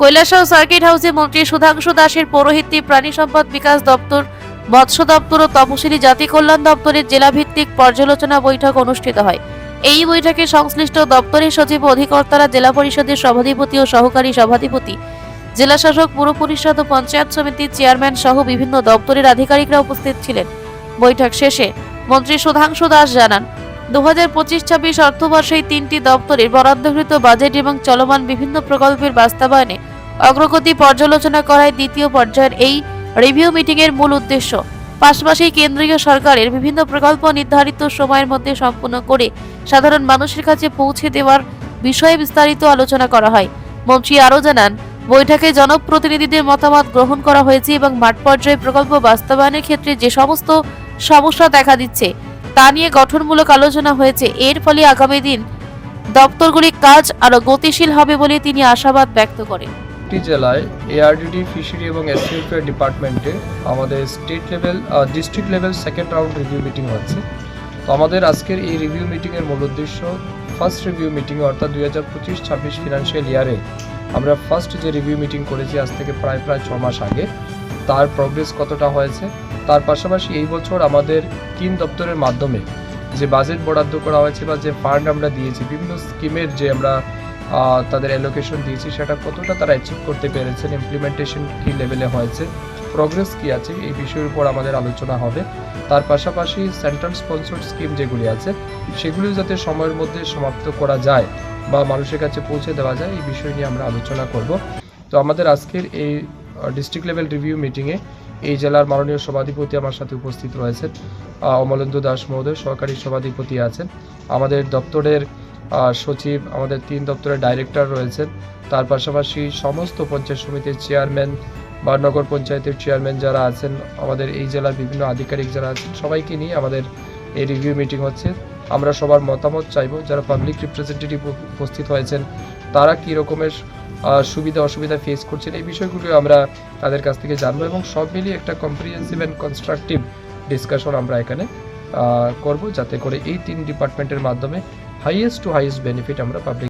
Kailashahar circuit হাউসে মন্ত্রী সুধাংশু দাসের পৌরোহিত্যে প্রাণী সম্পদ বিকাশ দপ্তর, মৎস্য দপ্তর ও তপশিলি জাতি কল্যাণ দপ্তরের জেলাভিত্তিক পর্যালোচনা বৈঠক অনুষ্ঠিত হয়। এই বৈঠকে সংশ্লিষ্ট দপ্তরের সচিব অধিকর্তারা জেলা পরিষদের সভাধিপতি ও সহকারী সভাধিপতি, জেলা শাসক, পুর পরিষদ ও পঞ্চায়েত সমিতির চেয়ারম্যান সহ বিভিন্ন দপ্তরের আধিকারিকরা উপস্থিত ছিলেন। বৈঠক শেষে মন্ত্রী সুধাংশু দাস জানান দু হাজার পঁচিশ ছাব্বিশ অর্থবর্ষে তিনটি দপ্তরের বরাদ্দকৃত বাজেট এবং চলমান বিভিন্ন প্রকল্পের বাস্তবায়নে অগ্রগতি পর্যালোচনা করায় দ্বিতীয় পর্যায়ের এই রিভিউ মিটিংয়ের মূল উদ্দেশ্য। পাশাপাশি কেন্দ্রীয় সরকারের বিভিন্ন প্রকল্প নির্ধারিত সময়ের মধ্যে সম্পূর্ণ করে সাধারণ মানুষের কাছে পৌঁছে দেওয়ার বিষয়ে বিস্তারিত আলোচনা করা হয়। মন্ত্রী আরও জানান, বৈঠকে জনপ্রতিনিধিদের মতামত গ্রহণ করা হয়েছে এবং মাঠ পর্যায়ে প্রকল্প বাস্তবায়নের ক্ষেত্রে যে সমস্ত সমস্যা দেখা দিচ্ছে তা নিয়ে গঠনমূলক আলোচনা হয়েছে। এর ফলে আগামী দিন দপ্তরগুলির কাজ আরও গতিশীল হবে বলে তিনি আশাবাদ ব্যক্ত করেন। একটি জেলায় এআরডিডি ফিশারি এবং এসিওফেয়ার ডিপার্টমেন্টে আমাদের state level district level second round review meeting হচ্ছে। তো আমাদের আজকের এই রিভিউ মিটিংয়ের মূল উদ্দেশ্য ফার্স্ট রিভিউ মিটিং অর্থাৎ দুই হাজার পঁচিশ, ছাব্বিশ ফিনান্সিয়াল ইয়ারে আমরা ফার্স্ট যে রিভিউ মিটিং করেছি আজ থেকে প্রায় প্রায় ছ মাস আগে, তার প্রগ্রেস কতটা হয়েছে? তার পাশাপাশি এই বছর আমাদের তিন দপ্তরের মাধ্যমে যে বাজেট বরাদ্দ করা হয়েছে বা যে ফান্ড আমরা দিয়েছি, বিভিন্ন স্কিমের যে আমরা তাদের অ্যালোকেশন দিয়েছি, সেটা কতটা তারা অ্যাচিভ করতে পেরেছেন ইমপ্লিমেন্টেশন কী লেভেলে হয়েছে প্রগ্রেস কী আছে, এই বিষয়ের উপর আমাদের আলোচনা হবে। তার পাশাপাশি সেন্ট্রাল স্পন্সর্ড স্কিম যেগুলি আছে, সেগুলিও যাতে সময়ের মধ্যে সমাপ্ত করা যায় বা মানুষের কাছে পৌঁছে দেওয়া যায়, এই বিষয় নিয়ে আমরা আলোচনা করব। তো আমাদের আজকের এই ডিস্ট্রিক্ট লেভেল রিভিউ মিটিংয়ে এই জেলার মাননীয় সভাধিপতি আমার সাথে উপস্থিত রয়েছেন অমলেন্দু দাস মহোদয়, সহকারী সভাধিপতি আছেন। আমাদের দপ্তরের সচিব, আমাদের তিন দপ্তরের ডাইরেক্টর রয়েছেন। তার পাশাপাশি সমস্ত পঞ্চায়েত সমিতির চেয়ারম্যান বা নগর পঞ্চায়েতের চেয়ারম্যান যারা আছেন, আমাদের এই জেলার বিভিন্ন আধিকারিক যারা আছেন, সবাইকে নিয়ে আমাদের এই রিভিউ মিটিং হচ্ছে। আমরা সবার মতামত চাইব, যারা পাবলিক রিপ্রেজেন্টেটিভ উপস্থিত হয়েছেন, তারা কী রকমের সুবিধা, অসুবিধা ফেস করছেন। এই বিষয়গুলো আমরা তাদের কাছ থেকে জানব এবং সব মিলিয়ে একটা কম্প্রিহেন্সিভ অ্যান্ড কনস্ট্রাকটিভ ডিসকাশন আমরা এখানে করব। যাতে করে এই তিন ডিপার্টমেন্টের মাধ্যমে হাইয়েস্ট টু হাইয়েস্ট বেনিফিট আমরা পাবলিক